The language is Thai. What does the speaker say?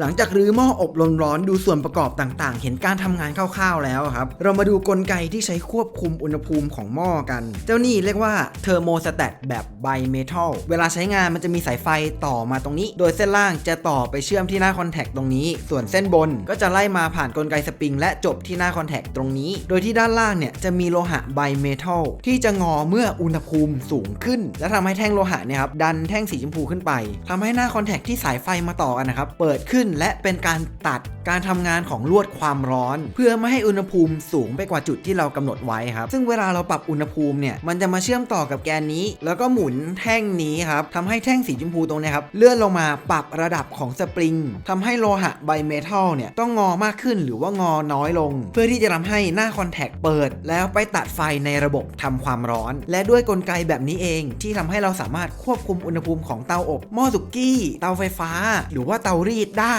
หลังจากรื้อหม้ออบลมร้อนดูส่วนประกอบต่างๆ เห็นการทำงานคร่าวๆแล้วครับ เรามาดูกลไกที่ใช้ควบคุมอุณหภูมิของหม้อกัน เจ้านี่เรียกว่าเทอร์โมสแตทแบบไบเมทัลเวลาใช้งานมันจะมีสายไฟต่อมาตรงนี้ โดยเส้นล่างจะต่อไปเชื่อมที่หน้าคอนแทคตรงนี้ ส่วนเส้นบนก็จะไล่มาผ่านกลไกสปริง และจบที่หน้าคอนแทคตรงนี้ โดยที่ด้านล่างเนี่ยจะมีโลหะไบเมทัลที่จะงอเมื่ออุณหภูมิสูงขึ้น และทำให้แท่งโลหะเนี่ยครับดันแท่งสีชมพูขึ้นไปทำให้หน้าคอนแทคที่สายไฟมาต่อกันนะครับเปิดขึ้นและเป็นการตัดการทำงานของลวดความร้อน เพื่อไม่ให้อุณหภูมิสูงไปกว่าจุดที่เรากำหนดไว้ครับ ซึ่งเวลาเราปรับอุณหภูมิเนี่ยมันจะมาเชื่อมต่อกับแกนนี้ แล้วก็หมุนแท่งนี้ครับทำให้แท่งสีชมพูตรงนี้ครับเลื่อนลงมาปรับระดับของสปริงทำให้โลหะไบเมทัลเนี่ยต้องงอมากขึ้นหรือว่างอน้อยลง เพื่อที่จะทำให้หน้าคอนแทคเปิด แล้วไปตัดไฟในระบบทำความร้อน และด้วยกลไกแบบนี้เอง ที่ทำให้เราสามารถควบคุมอุณหภูมิของเตาอบหม้อสุกี้เตาไฟฟ้า หรือว่าเตารีดได้